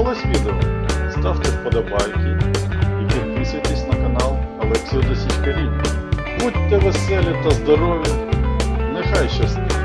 сподобалось відео? Ставте вподобайки і підписуйтесь на канал Олексій Досічка Будьте веселі та здорові! Нехай щастить!